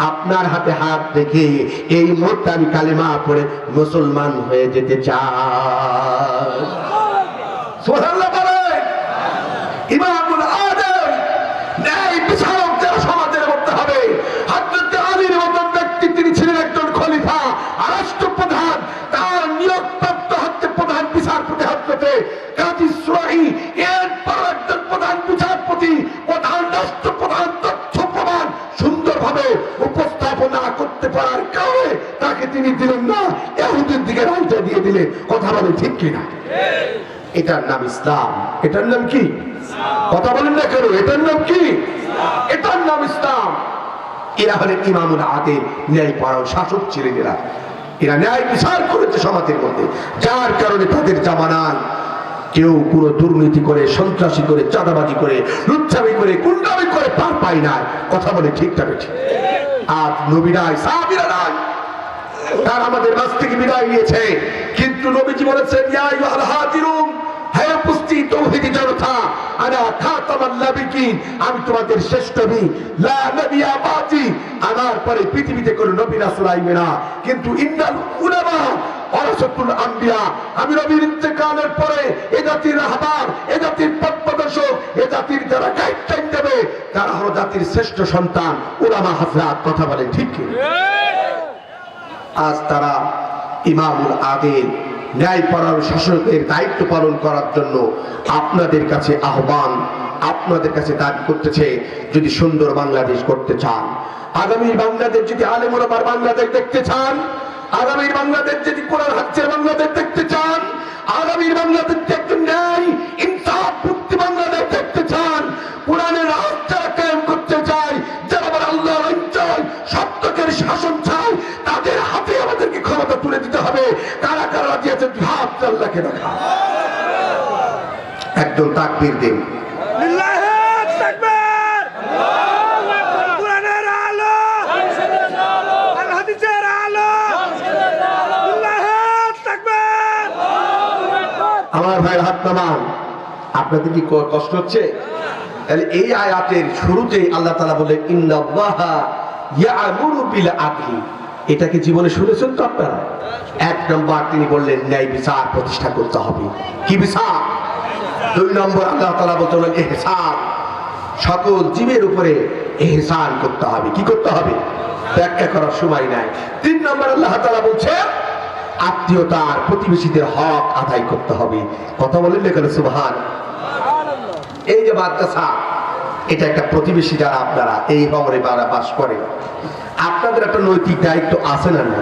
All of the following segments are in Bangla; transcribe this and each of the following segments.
আপনার হাতে হাত রেখে এই মুহূর্তে আমি কালিমা পড়ে মুসলমান হয়ে যেতে চাই। ছিলেন প্রধান তিনি দিলেন না, এহুদের দিকে রায়টা দিয়ে দিলে কথা বলে ঠিক কিনা? এটার নাম ইসলাম। এটার নাম কি? কথা বলেন না কেন, এটার নাম কি? এটার নাম ইসলাম। এরা হলেন ইমামুল আদে ন্যায় পড়াও শাসক ছিলেন এরা এরা ন্যায় বিচার করেছে সমাজের মধ্যে। যার কারণে তাদের জামানান কেউ পুরো দুর্নীতি করে, সন্ত্রাসী করে, চাঁদাবাজি করে, লুচ্ছামি করে, গুন্ডামি করে পার পায় না কথা বলে ঠিকঠাক ঠিক আজ নবী নাই, সাহাবীরা নাই। তার আমাদের থেকে বিদায় নিয়েছে। কিন্তু নবীজি বলেছেন আমি এ জাতির জাতির এ জাতির যারা গাইডলাইন দেবে, তারা হলো জাতির শ্রেষ্ঠ সন্তান। উলামা হাজরাত, কথা বলেন ঠিক। আজ তারা ইমামুল আদিল, ন্যায় পরায়ণ শাসকের দায়িত্ব পালন করার জন্য আপনাদের কাছে আহ্বান, আপনাদের কাছে দাবি করতেছে, যদি সুন্দর বাংলাদেশ করতে চান। আগামী বাংলাদেশ যদি আলেমুলামার বাংলাদেশ দেখতে চান আগামীর বাংলাদেশ যদি কোরআন হাজ্যের বাংলাদেশ দেখতে চান আগামীর বাংলাদেশ একটু ন্যায় তাকবীর আমার ভাইয়ের হাত নামান আপনাদের কি কষ্ট হচ্ছে? তাহলে এই আয়াতের শুরুতেই আল্লাহ তালা বলে ইন্নাল্লাহা ইয়ামুরু বিল এটা কি জীবনে শুনেছেন তো আপনারা? এক নম্বর তিনি বললেন ন্যায় বিচার প্রতিষ্ঠা করতে হবে। কি বিচার? দুই নম্বর আল্লাহ তালা বলতে এহসান সকল জীবের উপরে এহসান করতে হবে। কি করতে হবে? ব্যাখ্যা করার সময় নাই। তিন নম্বর আল্লাহ তালা বলছে আত্মীয়তার প্রতিবেশীদের হক আদায় করতে হবে। কথা বলেন এখানে সুবহান এই যে মাদ্রাসা এটা একটা প্রতিবেশী যারা আপনারা এই শহরে বারা বাস করে আপনাদের একটা নৈতিক দায়িত্ব আছে না না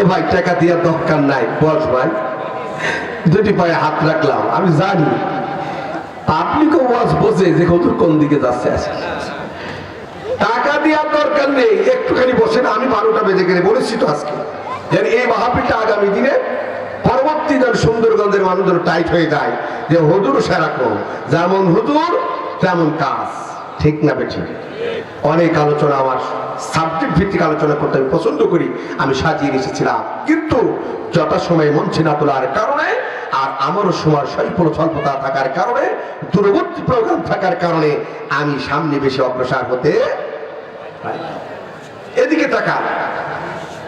এ ভাই টাকা দেওয়ার দরকার নাই। বস ভাই দুটি পায়ে হাত রাখলাম। আমি জানি পাবলিকও ওয়াজ বোঝে যে কত কোন দিকে যাচ্ছে আসে টাকা দেওয়ার দরকার নেই, একটুখানি বসেন, আমি বারোটা বেজে গেলে বলেছি তো আজকে। যেন এই মাহাপিলটা আগামী দিনে পরবর্তী যেন সুন্দরগঞ্জের মানুষজন টাইট হয়ে যায়, যে হুজুর সেরকম যেমন হুজুর, তেমন কাজ। ঠিক না বেঠিক? অনেক আলোচনা আমার সাবজেক্ট ভিত্তিক আলোচনা করতে আমি পছন্দ করি, আমি সাজিয়ে এসেছিলাম কিন্তু যথাসময়ে মঞ্চে না তোলার কারণে আর আমারও সময় স্বল্প স্বল্পতা থাকার কারণে, দূরবর্তী প্রোগ্রাম থাকার কারণে আমি সামনে বেশি অগ্রসর হতে এদিকে তাকা।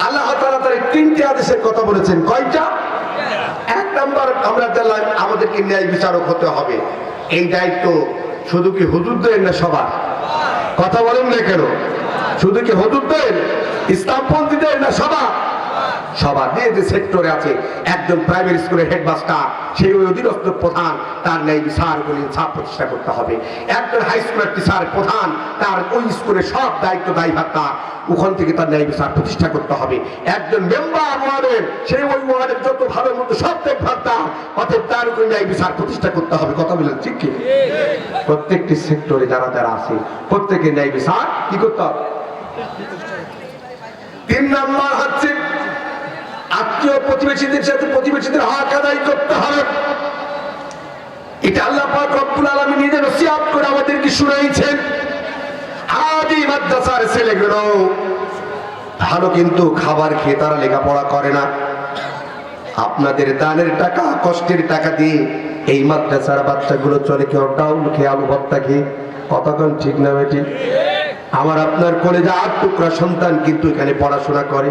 আল্লাহ তাআলা তার তিনটি আদেশের কথা বলেছেন। কয়টা? এক নাম্বার, আমরা জানলাম আমাদেরকে ন্যায় বিচারক হতে হবে। এই দায়িত্ব শুধু কি হুজুরদের না সবার? কথা বলেন না কেন? শুধু কি হুজুরদের? ইসলামপন্থীদের না সবার? সবার। যে যে সেক্টরে আছে একজন প্রাইমারি স্কুলের হেডমাস্টার, সেই ওই অধীনস্থ প্রধান, তার ন্যায় বিচার করে ইনসাফ প্রতিষ্ঠা করতে হবে। একজন হাই স্কুলের টিচার প্রধান, তার ওই স্কুলের সব দায়িত্ব দায়ভার তার। ওখান থেকে তার ন্যায় বিচার প্রতিষ্ঠা করতে হবে। একজন মেম্বার ওয়ার্ডের সেই ওই ওয়ার্ডের যত ভালো মতো সব দেখভার তার, অতএব তার উপরে ন্যায় বিচার প্রতিষ্ঠা করতে হবে। কথা বলেন ঠিক কি? প্রত্যেকটি সেক্টরে যারা যারা আছে, প্রত্যেকে ন্যায় বিচার কি করতে হবে? তিন নম্বর হচ্ছে আত্মীয় প্রতিবেশীদের সাথে প্রতিবেশীদের হক আদায় করতে হবে। এটা আল্লাহ রব্বুল আলামিন নিজে নসিহত করে আমাদেরকে শুনাইছেন। ছেলেগুলো ভালো কিন্তু খাবার খেয়ে তারা লেখাপড়া করে না। আপনাদের দানের টাকা, কষ্টের টাকা দিয়ে এই মাদ্রাসার বাচ্চাগুলো চলে কেউ ডাউন খেয়ে আলু ভর্তা খেয়ে কতক্ষণ ঠিক না বেটি? আমার আপনার কলেজে আট টুকরা সন্তান কিন্তু এখানে পড়াশোনা করে।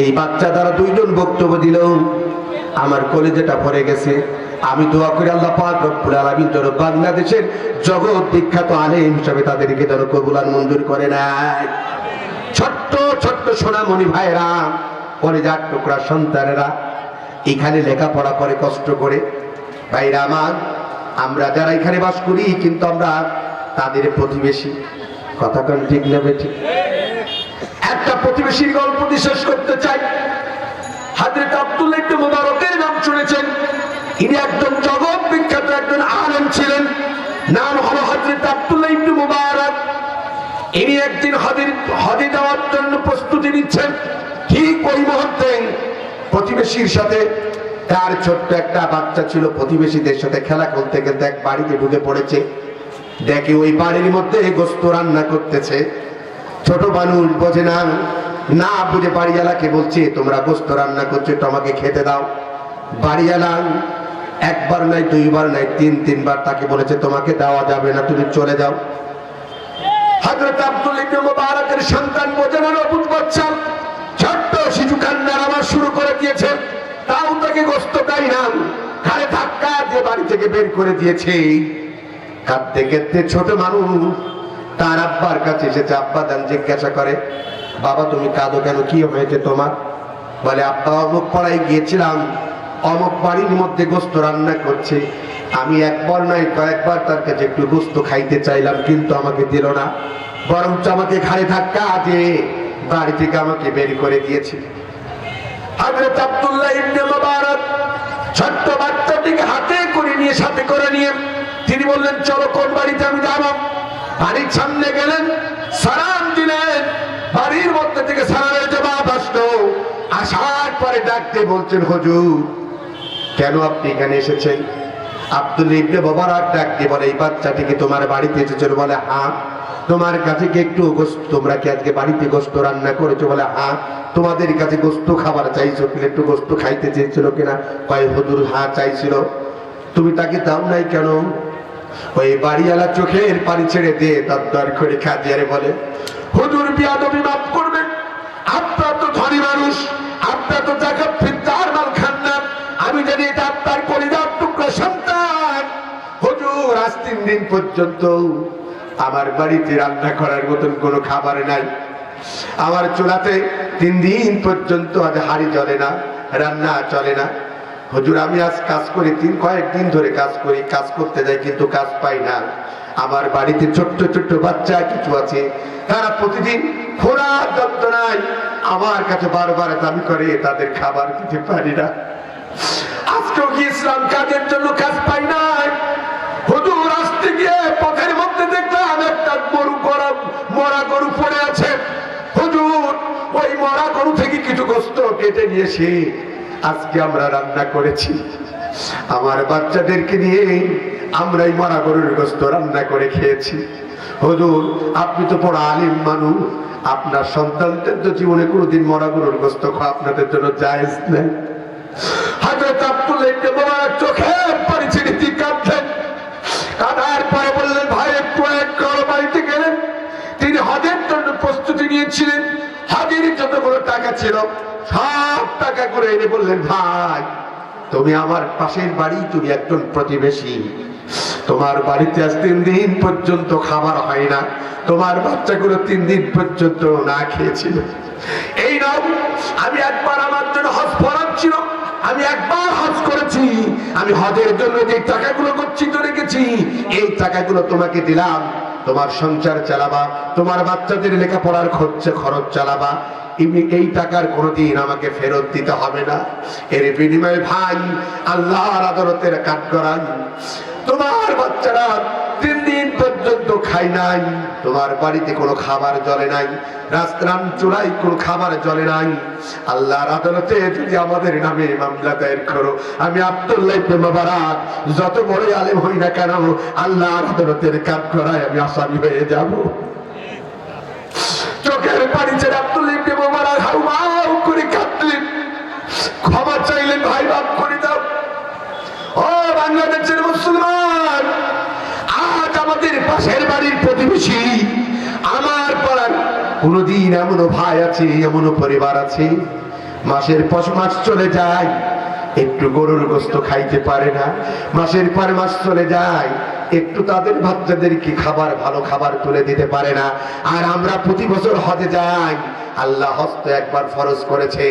এই বাচ্চা দ্বারা দুইজন বক্তব্য দিল আমার কলেজেটা ভরে গেছে। আমি দোয়া করি আল্লাহ পাক রব্বুল যেন বাংলাদেশের জগৎ বিখ্যাত আলেম হিসাবে তাদেরকে যেন কবুলান মঞ্জুর করে নেয়। ছোট্ট ছোট্ট সোনামণি ভাইরা কলেজে আট টুকরা সন্তানেরা এখানে লেখাপড়া করে, কষ্ট করে। ভাইরা আমার, আমরা যারা এখানে বাস করি কিন্তু আমরা তাদের প্রতিবেশী। কথা ঠিক নেবে ঠিক একটা প্রতিবেশীর গল্প শেষ করতে চাই। হাজরত আব্দুল্লাহ ইবনে মুবারকের নাম শুনেছেন। ইনি একজন জগৎ বিখ্যাত, একজন আলেম ছিলেন। নাম হলো হজরত আব্দুল্লাহ ইবনে মুবারক। ইনি একদিন হজের, হজে যাওয়ার জন্য প্রস্তুতি নিচ্ছেন। ঠিক ওই মুহূর্তে প্রতিবেশীর সাথে তার ছোট্ট একটা বাচ্চা ছিল। প্রতিবেশীদের সাথে খেলা করতে খেলতে এক বাড়িতে ঢুকে পড়েছে। দেখে ওই বাড়ির মধ্যে গোস্ত রান্না করতেছে। ছোট মানুষ বোঝে না না বুঝে বাড়িওয়ালাকে বলছে, তোমরা গোস্ত রান্না করছ তো আমাকে খেতে দাও। বাড়িওয়ালা একবার নাই দুইবার নাই তিন, তিনবার তাকে বলেছে, তোমাকে দেওয়া যাবে না, তুমি চলে যাও। আব্দুল সন্তান ছোট্ট শিশু শুরু করে দিয়েছে, তাও তাকে গোস্ত ধাক্কা বাড়ি থেকে বের করে দিয়েছে। কাঁদতে কাঁদতে ছোট মানুষ তার আব্বার কাছে এসেছে, আব্বা দান জিজ্ঞাসা করে, বাবা, তুমি কাঁদো কেন? কি হয়েছে তোমার? বলে, আব্বা, অমুক পাড়ায় গিয়েছিলাম, অমুক বাড়ির মধ্যে গোস্ত রান্না করছে। আমি একবার নয়, কয়েকবার তার কাছে একটু গোস্ত খাইতে চাইলাম, কিন্তু আমাকে দিল না। বরঞ্চ আমাকে ঘাড়ে ধাক্কা দিয়ে বাড়ি থেকে আমাকে বের করে দিয়েছে। ছোট্ট বাচ্চাটিকে হাতে করে নিয়ে, সাথে করে নিয়ে তিনি বললেন, চলো, কোন বাড়িতে আমি যাব? বাড়ির সামনে গেলেন, সালাম দিলেন। বাড়ির মধ্যে থেকে সালামের জবাব আসলো। আসার পরে ডাকতে বলছেন, হুজুর, কেন আপনি এখানে এসেছেন? আব্দুল ইবনে মোবারক ডাকতে বলে, এই বাচ্চাটিকে তোমার বাড়িতে এসেছিল বলে হ্যাঁ। তোমার কাছে কি একটু তোমরা কি আজকে বাড়িতে গোস্ত রান্না করেছ? বলে হ্যাঁ। তোমাদের কাছে গোস্ত খাবার চাইছো কি একটু গোস্ত খাইতে চেয়েছিল কিনা? কয়, হুজুর হ্যাঁ চাইছিল। তুমি তাকে দাও নাই কেন? ওই বাড়িওয়ালা চোখের পানি ছেড়ে দিয়ে তার দর করে খাদিয়ারে বলে, হুজুর বিয়াদবি মাফ করবেন। আপনার তো ধনী মানুষ, আপনার তো জাকাত ফিরতার মাল খান না আমি জানি এটা আপনার টুকরো সন্তান। হুজুর, আজ তিন দিন পর্যন্ত আমার বাড়িতে রান্না করার মতন কোনো খাবার নাই। আমার চুলাতে তিন দিন পর্যন্ত আজ হাড়ি জ্বলে না, রান্না চলে না। হুজুর, আমি আজ কাজ করি, তিন কয়েকদিন ধরে কাজ করি, কাজ করতে যাই কিন্তু কাজ পাই না। আমার বাড়িতে ছোট্ট ছোট্ট বাচ্চা কিছু আছে, তারা প্রতিদিন খোরাক যন্ত্রণায় আমার কাছে বারবার দাবি করে, তাদের খাবার দিতে পারি না। আজকেও কি ইসলাম কাজের জন্য কাজ পাই নাই? হুজুর, আসতে গিয়ে পথের মধ্যে দেখলাম একটা গরু গড়া মরা গরু পড়ে আছে। হুজুর, ওই মরা গরু থেকে কিছু গোস্ত কেটে নিয়েছি। আজকে আমরা রান্না করেছি। আমার বাচ্চাদেরকে নিয়ে আমরা এই মরা গরুর গোস্ত রান্না করে খেয়েছি। হুজুর, আপনি তো বড় আলিম মানুষ। আপনার সন্তানদের তো জীবনে কোনোদিন মরা গরুর গোস্ত খাওয়া আপনাদের জন্য জায়েজ নেই। কাঁদলেন। কাঁদার পরে বললেন, ভাই, একটু এক বাড়িতে গেলেন। তিনি হজের জন্য প্রস্তুতি নিয়েছিলেন। হজের যতগুলো টাকা ছিল, সব টাকা করে এনে বললেন, ভাই, তুমি আমার পাশের বাড়ি, তুমি একজন প্রতিবেশী। তোমার বাড়িতে আজ তিন দিন পর্যন্ত খাবার হয় না। তোমার বাচ্চাগুলো তিন দিন পর্যন্ত না খেয়েছিল। এই নাও, আমি একবার আমার জন্য হজ ফরজ আমি একবার হজ করেছি। আমি হজের জন্য যে টাকাগুলো গচ্ছিত রেখেছি, এই টাকাগুলো তোমাকে দিলাম। তোমার সংসার চালাবা, তোমার বাচ্চাদের লেখাপড়ার খরচে খরচ চালাবা। এই টাকার কোনোদিন আমাকে ফেরত দিতে হবে না। এর বিনিময়ে ভাই, আল্লাহর আদালতের কাঠ করান তোমার বাচ্চারা পর্যন্ত খাই নাই। তোমার বাড়িতে কোনো খাবার জলে নাই। রাস্তার চূড়ায় কোনো খাবার জলে নাই। আল্লাহর আদালতে যদি আমাদের নামে মামলা দায়ের করো, আমি আব্দুল্লাহ ইবনে যত বড় আলেম হই না কেন, আল্লাহর আদালতের কাজ করায় আমি আসামি হয়ে যাব। চোখের পানি ছেড়ে আব্দুল্লাহ মুবারক হাউমাউ করে কাঁদলেন। ক্ষমা চাইলেন, ভাই বাপ করে দাও। ও বাংলাদেশের মুসলমান আমাদের পাশের বাড়ির প্রতিবেশী কোনদিন এমনও ভাই আছে, এমনও পরিবার আছে, মাসের পর মাস চলে যায়, একটু গরুর গোস্ত খাইতে পারে না, মাসের পর মাস চলে যায়, একটু তাদের বাচ্চাদেরকে খাবার, ভালো খাবার তুলে দিতে পারে না, আর আমরা প্রতি বছর হজে যাই, আল্লাহ হস্ত একবার ফরজ করেছে,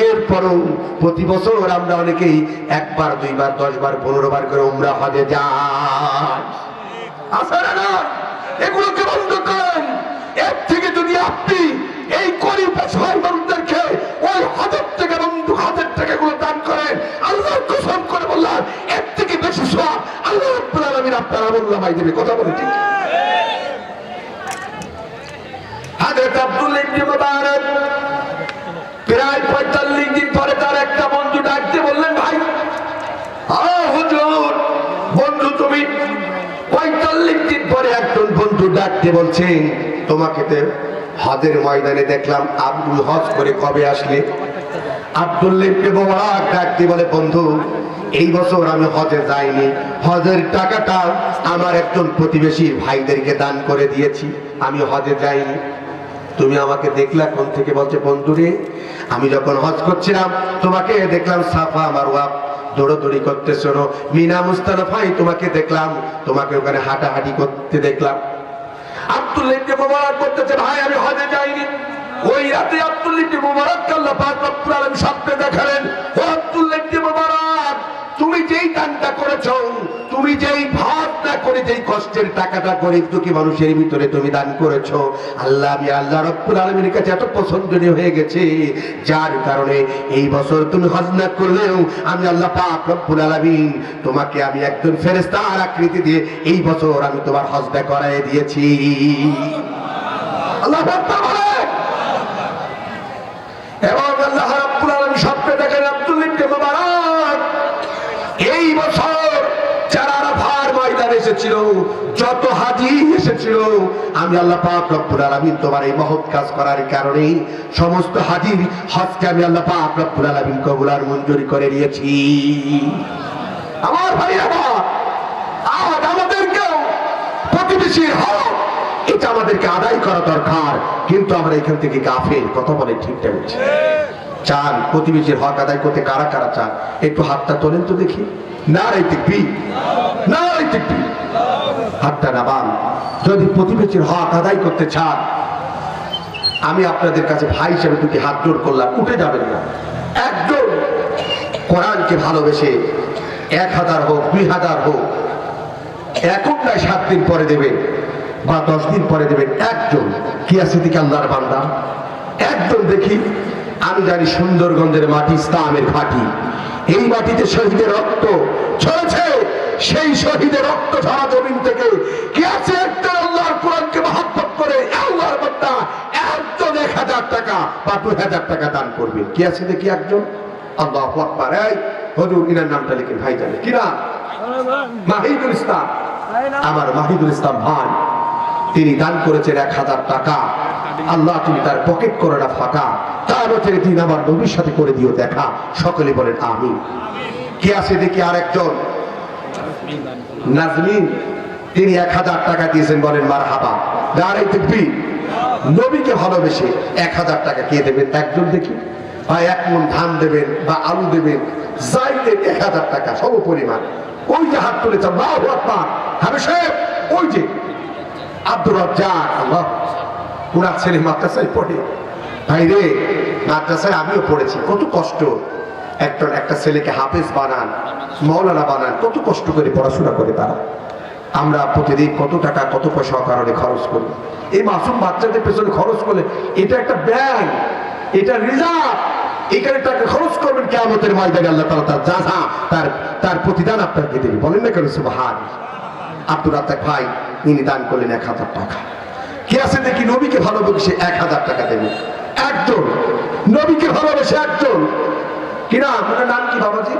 এরপরও প্রতি বছর আমরা অনেকেই একবার, দুইবার, দশবার, পনেরো বার করে উমরা হজে যাই। আছে না? এগুলোকে বন্ধ করেন এর থেকে যদি আপনি এই গরিব অসহায় মানুষদেরকে ওই হাজার টাকা বন্ধু, হাজার টাকা গুলো দান করেন, আল্লাহর কসম করে বললাম, এর থেকে বেশি সব আল্লাহ রাব্বুল আলামিন আপনার আমল্লা ভাই দেবে, কথা বলে ঠিক হাজরত আব্দুল ইবনে প্রায় পঁয়তাল্লিশ দিন পরে তার একটা বন্ধু ডাকতে বললেন, ভাই হুজুর, বন্ধু তুমি পরে একজন বন্ধু ডাকতে বলছে, তোমাকে হজের ময়দানে দেখলাম, আব্দুল হজ করে কবে আসলে? আব্দুল্লিবকে ডাকতে বলে, বন্ধু, এই বছর আমি হজে যাইনি। হজের টাকাটা আমার একজন প্রতিবেশী ভাইদেরকে দান করে দিয়েছি, আমি হজে যাইনি। তুমি আমাকে দেখলা কোন থেকে? বলছে বন্ধুরে আমি যখন হজ করছিলাম, তোমাকে দেখলাম সাফা মারওয়া দৌড়দৌড়ি করতে শোনো। মিনা ভাই তোমাকে দেখলাম। তোমাকে ওখানে হাঁটাহাঁটি করতে দেখলাম। আব্দুল্লিবকে মোবারক করতেছে ভাই, আমি হজে যাইনি। ওই রাতে আব্দুল্লিবকে মোবারক আল্লাহ পাক রব্বুল আলামিন স্বপ্নে দেখালেন। ও মোবারক! তুমি যেই দানটা করেছ, তুমি যেই ভাবটা করে যেই কষ্টের টাকাটা গরিব দুঃখী মানুষের ভিতরে তুমি দান করেছ, আল্লাহ আমি আল্লাহ রব্বুল আলমীর কাছে এত পছন্দনীয় হয়ে গেছে। যার কারণে এই বছর তুমি হজ না করলেও আমি আল্লাহ পাক রব্বুল আলমিন তোমাকে আমি একজন ফেরেস্তার আকৃতি দিয়ে এই বছর আমি তোমার হজটা করাই দিয়েছি। আল্লাহ এবং আল্লাহ রাব্বুল আলামিন স্বপ্নে দেখেন আব্দুল ইবনে মুবারক এই বছর যারা আরাফার ময়দানে এসেছিল যত হাজি এসেছিল আমি আল্লাহ পাক রব্বুল আলামিন তোমার এই মহৎ কাজ করার কারণে সমস্ত হাজির হজকে আমি আল্লাহ পাক রব্বুল আলামিন কবুল আর মঞ্জুরি করে নিয়েছি। আমার ভাই আমার আজ আমাদেরকেও প্রতিবেশীর হক এটা আমাদেরকে আদায় করা দরকার, কিন্তু আমরা এখান থেকে গাফেল, কথা বলে ঠিকটা বলছি। চান, প্রতিবেশীর হক আদায় করতে কারা কারা চান? একটু হাতটা তোলেন তো দেখি। না রে না রে টিকবি হাতটা নাবান যদি প্রতিবেশীর হক আদায় করতে চান, আমি আপনাদের কাছে ভাই হিসেবে দুটি হাত জোর করলাম, উঠে যাবেন না। একজন কোরআনকে ভালোবেসে এক হাজার হোক, দুই হাজার হোক এখন নয় সাত দিন পরে দেবেন বা দশ দিন পরে দেবেন একজন। কি আছে দিকে আল্লাহর বান্দা? একজন দেখি আমি জানি সুন্দরগঞ্জের মাটি ইসলামের ঘাটি এই মাটিতে শহীদের রক্ত ছড়েছে। সেই শহীদের রক্ত ঝরা জমিন থেকে কি আছে? আল্লাহর কোরআনকে মহাব্বত করে আল্লাহর বান্দা একজন এক হাজার টাকা বা দুই হাজার টাকা দান করবে। কি আছে দেখি একজন? আল্লাহ আকবার। এই হজুর ইনার নামটা লিখেন ভাই জানে। মাহিদুল ইসলাম। আমার মাহিদুল ইসলাম ভাই। তিনি দান করেছেন এক হাজার টাকা। আল্লাহ তুমি তার পকেট করে না ফাঁকা। তার দিন আমার নবীর সাথে করে দিও দেখা। সকলে বলেন আমি কে আছে দেখি আর একজন নাজমিন। তিনি এক হাজার টাকা দিয়েছেন বলেন মার হাবা দাঁড়াই দেখবি। নবীকে ভালোবেসে এক হাজার টাকা কে দেবেন? একজন দেখি। বা এক মন ধান দেবেন বা আলু দেবেন। যাই দেন, এক হাজার টাকা সব পরিমাণ ওই যে হাত তুলেছে, আল্লাহু আকবার। হাবে সাহেব, ওই যে আব্দুর রাজ্জাক, আল্লাহ। পুরা ছেলে মাদ্রাসায় পড়ে। ভাই রে মাদ্রাসায় আমিও পড়েছি, কত কষ্ট। একটা একটা ছেলেকে হাফেজ বানান, মৌলানা বানান, কত কষ্ট করে পড়াশোনা করে তারা। আমরা প্রতিদিন কত টাকা, কত পয়সা কারণে খরচ করি। এই মাসুম বাচ্চাদের পেছনে খরচ করলে এটা একটা ব্যাংক এটা রিজার্ভ। এখানে টাকা খরচ করবেন কেমতের ময়দানে, আল্লাহ তালা তার যা তার তার প্রতিদান আপনাকে দেবে। বলেন না কেন সুবাহান আব্দুর রাত্তাক ভাই তিনি দান করলেন এক হাজার টাকা। কে আছে দেখি? নবীকে ভালোবেসে এক হাজার টাকা দেবে। একজন। নবীকে ভালোবেসে একজন। কিনা আপনার নাম কি বাবাজি?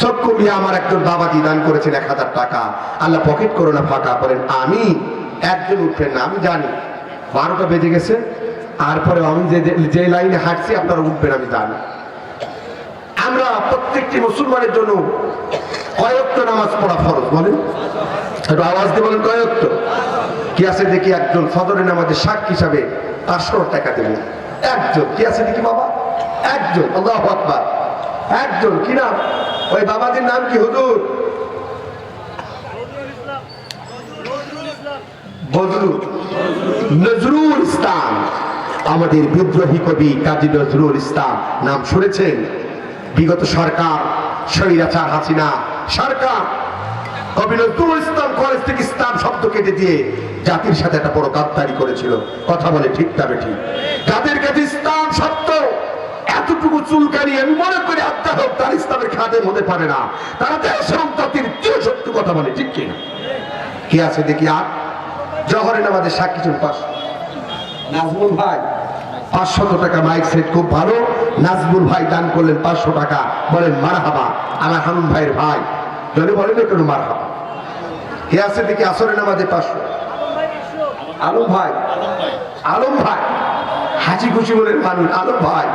সক্কু মিয়া আমার একজন বাবাজি দান করেছেন এক হাজার টাকা। আল্লাহ পকেট করো না ফাঁকা বলেন আমি একজন উঠবেন না আমি জানি। বারোটা বেজে গেছে আর পরে আমি যে যে লাইনে হাঁটছি আপনারা উঠবেন আমি জানি। আমরা প্রত্যেকটি মুসলমানের জন্য কয়েকটা নামাজ পড়া ফরজ, বলেন। একটু আওয়াজ দিয়ে বলেন, কয়েকটা। কি আছে দেখি একজন ফজরের নামাজের সাক্ষী হিসাবে পাঁচশো টাকা দেবেন একজন। কি আছে দেখি বাবা? একজন। আল্লাহ আকবার। একজন। কি নাম? ওই বাবাদের নাম কি, হুজুর? নজরুল ইসলাম। আমাদের বিদ্রোহী কবি কাজী নজরুল ইসলাম। নাম শুনেছেন? বিগত সরকার, স্বৈরাচার হাসিনা সরকার কবি নজরুল ইসলাম কলেজ থেকে ইসলাম শব্দ কেটে দিয়ে জাতির সাথে একটা বড় গাদ্দারি করেছিল। কথা বলে ঠিক তবে ঠিক যাদের কাছে ইসলাম শব্দ, এতটুকু চুলকানি আমি মনে করি আত্মা হোক তার ইসলামের খাদের মধ্যে পারে না। তারা দেশ জাতির চির সত্য কথা বলে ঠিক কিনা কি আছে দেখি আর? জহরে আমাদের সাক্ষী চুল পাশ নাজমুল ভাই পাঁচশত টাকা মাইক সেট খুব ভালো। নাজমুল ভাই দান করলেন পাঁচশো টাকা। বলেন মার হাবা আমার হানুন ভাইয়ের ভাই। যদি বলেন কেন মার হাবা কে আছে দেখি? আসরে নামাজে পাঁচশো। আলম ভাই। আলম ভাই। হাসি খুশি বলেন, মানুষ, আলম ভাই।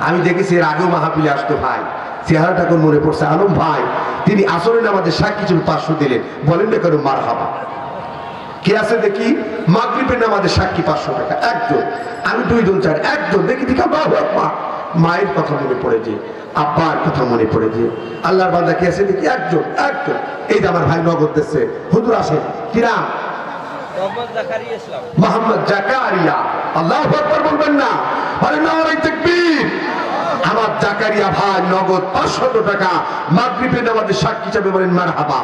আমি দেখেছি এর আগেও মাহাপিলে আসতো ভাই। চেহারাটা কোন মনে পড়ছে? আলম ভাই। তিনি আসরে নামাজে সাক্ষী চুল পাঁচশো দিলেন। বলেন না কেন মার হাবা কে আছে দেখি? মাগরিবের নামাজের সাক্ষী পাঁচশো টাকা একজন আমি দুই জন চার একজন দেখি দেখি আকবার। মায়ের কথা মনে পড়ে যে আব্বার কথা মনে পড়ে যে আল্লাহর বান্দা কে আছে দেখি? একজন একজন। এই যে আমার ভাই নগদ দিচ্ছে। হুজুর আসে কিরাম মোহাম্মদ জাকারিয়া ইসলাম। মোহাম্মদ জাকারিয়া। আল্লাহ আকবার বলবেন না। আরে নারাই তাকবীর। আমার জাকারিয়া ভাই নগদ পাঁচশত টাকা মাগরিবের নামাজের সাক্ষী হিসাবে বলেন মারহাবা।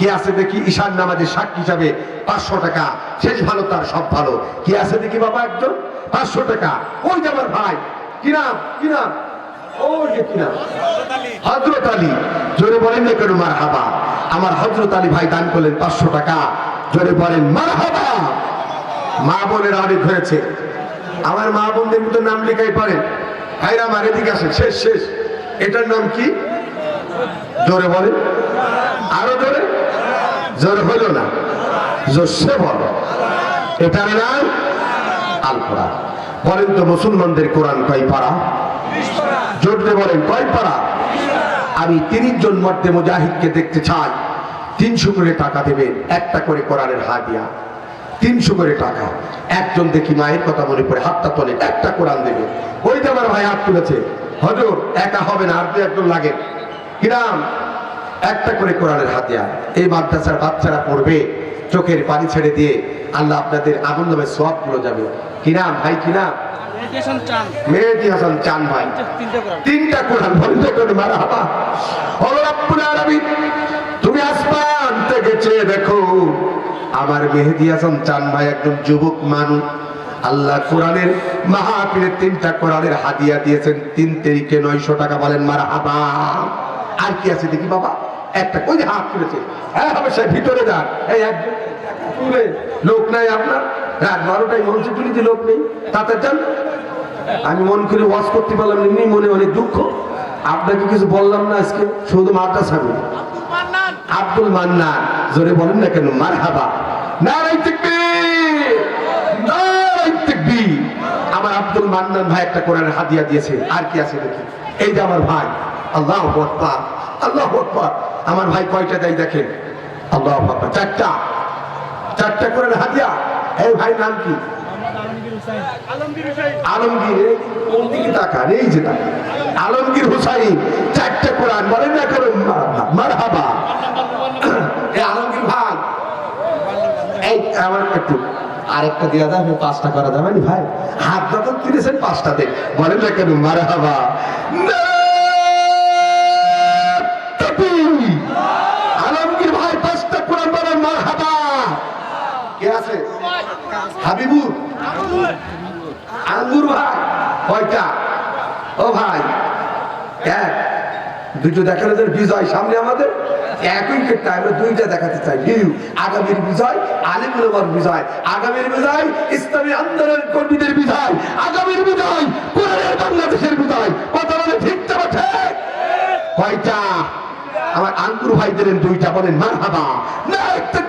কি আছে দেখি ঈশান নামাজের সাক্ষী হিসাবে পাঁচশো টাকা? শেষ ভালো তার সব ভালো। কি আছে দেখি বাবা একজন? পাঁচশো টাকা। ওই যে আমার ভাই। কি নাম? কি নাম? কি হজরত আলী। জোরে বলেন না কেন মার হাবা আমার হজরত আলী ভাই দান করলেন পাঁচশো টাকা। জোরে বলেন মার হাবা মা বোনের অনেক হয়েছে। আমার মা বোনদের মতো নাম লেখাই পারেন ভাইরা আমার এদিকে আসে শেষ শেষ। এটার নাম কি? জোরে বলেন। আরও জোরে। জোরে হইল না। জোরসে বলো। এটার নাম আল কোরআন বলেন তো মুসলমানদের কোরআন কয় পারা? জোরে বলেন, কয় পারা? আমি তিরিশ জন মধ্যে মুজাহিদকে দেখতে চাই। তিনশো করে টাকা দেবেন, একটা করে কোরআনের হাদিয়া তিনশো করে টাকা। একজন দেখি মায়ের কথা মনে পড়ে, হাতটা তোলে, একটা কোরআন দেবে। ওই যে আমার ভাই হাত তুলেছে। হজর, একা হবে না, আর দু একজন লাগে কিরাম একটা করে কোরআনের হাতিয়া। এই মাদ্রাসার বাচ্চারা পড়বে চোখের পানি ছেড়ে দিয়ে আল্লাহ আপনাদের আগুন নামে সবগুলো যাবে কিরাম ভাই কিরাম মেডিটেশন মেহেদি হাসান চান ভাই। তিনটা কোরআন। বন্ধ করে মারা হাবা ও রব্বুল আলামিন তুমি আসমান থেকে চেয়ে দেখো আমার মেহেদি হাসান চান ভাই একজন যুবক মানুষ। আল্লাহ কোরআনের মাহফিলের তিনটা কোরআনের হাদিয়া দিয়েছেন। তিন তারিখে নয়শো টাকা বলেন মারা হাবা আর কি আছে দেখি বাবা? একটা ওই যে হাত তুলেছে। হ্যাঁ হবে সে ভিতরে যান। এই একজন তুলে লোক নাই আপনার। রাত বারোটায় মঞ্চে তুলি যে লোক নেই তাতে যান। আমি মন করে ওয়াজ করতে পারলাম এমনি মনে অনেক দুঃখ। আপনাকে কিছু বললাম না আজকে শুধু মাদ্রাসা সামনে আব্দুল মান্না জোরে বলেন না কেন মার হাবা! আমার আব্দুল মান্নান ভাই একটা কোরআনের হাদিয়া দিয়েছে। আর কি আছে দেখি? এই যে আমার ভাই আল্লাহ আকবার আল্লাহ আকবার। আমার ভাই কয়টা দেয় দেখেন? আল্লাহ চারটা। চারটা কোরআন হাতিয়া। এই ভাই নাম কি? আলমগীর। আলমগীর চারটে বলেন না এই আলমগীর এই, আমার একটু আরেকটা দেওয়া যাবে পাঁচটা করা যাবে ভাই? হাত যখন তুলেছেন পাঁচটা দেন। বলেন না কেন মার হাবা হাবিবুর? আঙ্গুর ভাই। কয়টা? ও ভাই, এক। দুটো দেখানো বিজয় সামনে আমাদের। একই দুইটা দেখাতে চাই। আগামীর আগামীর বিজয়, ইসলামী আন্দোলন কর্মীদের বিজয়। আগামীর কয়টা? আমার আঙ্গুর ভাই দিলেন দুইটা বলেন মার হাবা না একটা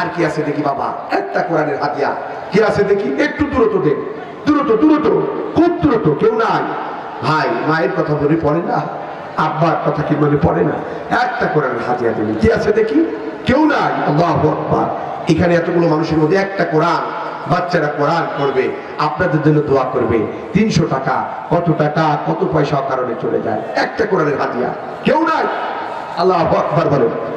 আর কি আছে দেখি বাবা? একটা কোরআনের হাতিয়া। কি আছে দেখি? একটু দূরত্ব দেখ দূরত্ব দূরত্ব। খুব দূরত্ব, কেউ নাই। ভাই, মায়ের কথা মনে পড়ে না? আব্বার কথা কি মনে পড়ে না? একটা কোরআনের হাতিয়া দেবে। কি আছে দেখি? কেউ নাই। আল্লাহ এখানে এতগুলো মানুষের মধ্যে একটা কোরআন, বাচ্চারা কোরআন করবে আপনাদের জন্য দোয়া করবে। তিনশো টাকা, কত টাকা, কত পয়সা কারণে চলে যায়। একটা কোরআনের হাতিয়া। কেউ নাই। আল্লাহ আকবার বলেন।